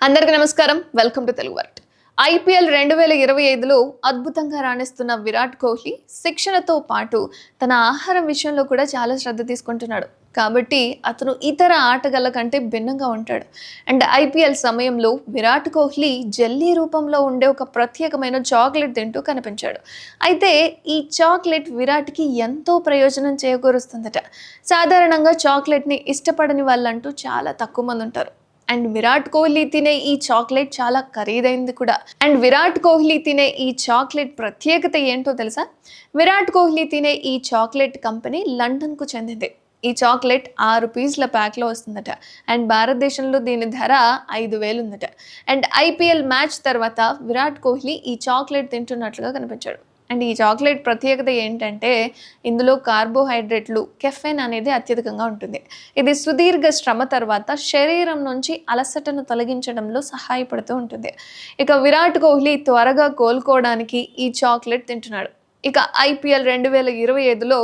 అందరికీ నమస్కారం. Welcome to Telugu వర్ట్ ఐపీఎల్ రెండు వేల ఇరవై ఐదులో అద్భుతంగా రాణిస్తున్న విరాట్ కోహ్లీ శిక్షణతో పాటు తన ఆహారం విషయంలో కూడా చాలా శ్రద్ధ తీసుకుంటున్నాడు. కాబట్టి అతను ఇతర ఆటగాళ్ళ కంటే భిన్నంగా ఉంటాడు. అండ్ ఐపీఎల్ సమయంలో విరాట్ కోహ్లీ జెల్లీ రూపంలో ఉండే ఒక ప్రత్యేకమైన చాక్లెట్ తింటూ కనిపించాడు. అయితే ఈ చాక్లెట్ విరాట్కి ఎంతో ప్రయోజనం చేకూరుస్తుందట. సాధారణంగా చాక్లెట్ని ఇష్టపడని వాళ్ళంటూ చాలా తక్కువ మంది ఉంటారు. అండ్ విరాట్ కోహ్లీ తినే ఈ చాక్లెట్ చాలా ఖరీదైంది కూడా. అండ్ విరాట్ కోహ్లీ తినే ఈ చాక్లెట్ ప్రత్యేకత ఏంటో తెలుసా? విరాట్ కోహ్లీ తినే ఈ చాక్లెట్ కంపెనీ లండన్కు చెందింది. ఈ చాక్లెట్ ఆరు పీస్ల ప్యాక్లో వస్తుందట. అండ్ భారతదేశంలో దీని ధర ఐదు వేలు ఉందట అండ్ ఐపీఎల్ మ్యాచ్ తర్వాత విరాట్ కోహ్లీ ఈ చాక్లెట్ తింటున్నట్లుగా కనిపించాడు. అండ్ ఈ చాక్లెట్ ప్రత్యేకత ఏంటంటే ఇందులో కార్బోహైడ్రేట్లు కెఫెన్ అనేది అత్యధికంగా ఉంటుంది. ఇది సుదీర్ఘ శ్రమ తర్వాత శరీరం నుంచి అలసటను తొలగించడంలో సహాయపడుతూ ఉంటుంది. ఇక విరాట్ కోహ్లీ త్వరగా కోలుకోవడానికి ఈ చాక్లెట్ తింటున్నాడు. ఇక ఐపీఎల్ రెండు వేల ఇరవై ఐదులో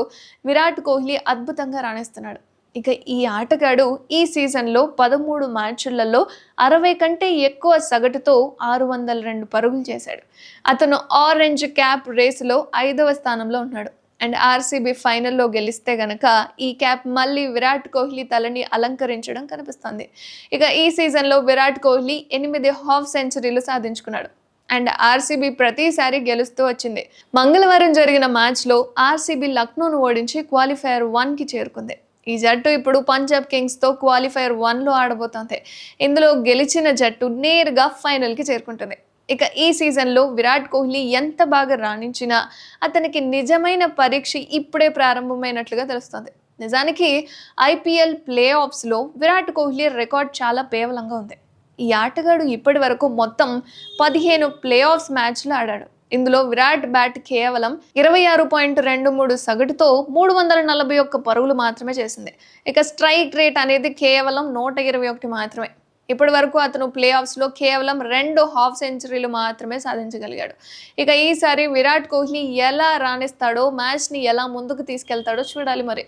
విరాట్ కోహ్లీ అద్భుతంగా రాణిస్తున్నాడు. ఇక ఈ ఆటగాడు ఈ సీజన్లో పదమూడు మ్యాచ్లలో అరవై కంటే ఎక్కువ సగటుతో ఆరు వందల రెండు పరుగులు చేశాడు. అతను ఆరెంజ్ క్యాప్ రేసులో ఐదవ స్థానంలో ఉన్నాడు. అండ్ ఆర్సీబీ ఫైనల్లో గెలిస్తే గనక ఈ క్యాప్ మళ్ళీ విరాట్ కోహ్లీ తలని అలంకరించడం కనిపిస్తుంది. ఇక ఈ సీజన్లో విరాట్ కోహ్లీ ఎనిమిది హాఫ్ సెంచరీలు సాధించుకున్నాడు. అండ్ ఆర్సీబీ ప్రతిసారి గెలుస్తూ వచ్చింది. మంగళవారం జరిగిన మ్యాచ్లో ఆర్సీబీ లక్నోను ఓడించి క్వాలిఫైయర్ వన్కి చేరుకుంది. ఈ జట్టు ఇప్పుడు పంజాబ్ కింగ్స్తో క్వాలిఫైయర్ వన్లో ఆడబోతోంది. ఇందులో గెలిచిన జట్టు నేరుగా ఫైనల్కి చేరుకుంటుంది. ఇక ఈ సీజన్లో విరాట్ కోహ్లీ ఎంత బాగా రాణించినా అతనికి నిజమైన పరీక్ష ఇప్పుడే ప్రారంభమైనట్లుగా తెలుస్తుంది. నిజానికి ఐపీఎల్ ప్లే ఆఫ్స్లో విరాట్ కోహ్లీ రికార్డ్ చాలా పేవలంగా ఉంది. ఈ ఆటగాడు ఇప్పటి వరకు మొత్తం పదిహేను ప్లే ఆఫ్స్ మ్యాచ్లు ఆడాడు. ఇందులో విరాట్ బ్యాట్ కేవలం ఇరవై ఆరు పాయింట్ రెండు మూడు సగటుతో మూడు వందల నలభై ఒక్క పరుగులు మాత్రమే చేసింది. ఇక స్ట్రైక్ రేట్ అనేది కేవలం నూట ఇరవై ఒకటి మాత్రమే. ఇప్పటి వరకు అతను ప్లే ఆఫ్స్లో కేవలం రెండు హాఫ్ సెంచరీలు మాత్రమే సాధించగలిగాడు. ఇక ఈసారి విరాట్ కోహ్లీ ఎలా రాణిస్తాడో మ్యాచ్ని ఎలా ముందుకు తీసుకెళ్తాడో చూడాలి మరి.